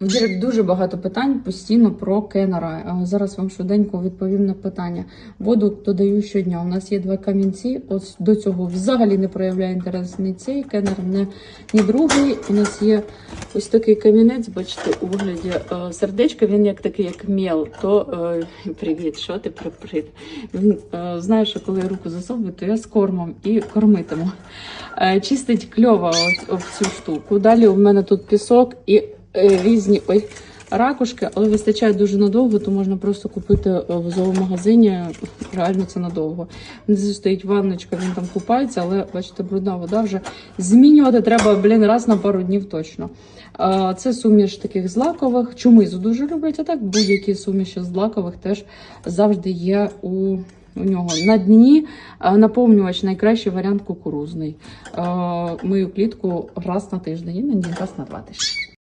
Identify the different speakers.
Speaker 1: В дуже багато питань постійно про кеннера. Е, Зараз вам швиденько відповім на питання. Воду додаю щодня. У нас є два камінці. Ось до цього взагалі не проявляє інтерес ні цей кеннер, ні, ні другий. У нас є ось такий камінець, бачите, у вигляді е, сердечка. Він як такий, як мел. То е, привіт, що ти приприт? Він е, знає, що коли я руку засовую, то я з кормом і кормитиму. Е, чистить кльово ось, ось цю штуку. Далі у мене тут пісок і різні ой, ракушки, але вистачає дуже надовго, то можна просто купити е, в зоомагазині. Реально це надовго. Внизу стоїть ванночка, він там купається, але бачите, брудна вода вже змінювати треба, блін, раз на пару днів точно. Е, Це суміш таких злакових. Чумизу дуже люблять, а так будь-які суміші злакових теж завжди є у. У нього на дні е, наповнювач найкращий варіант кукурузний. Е, Мию клітку раз на тиждень, іноді раз на два тижні.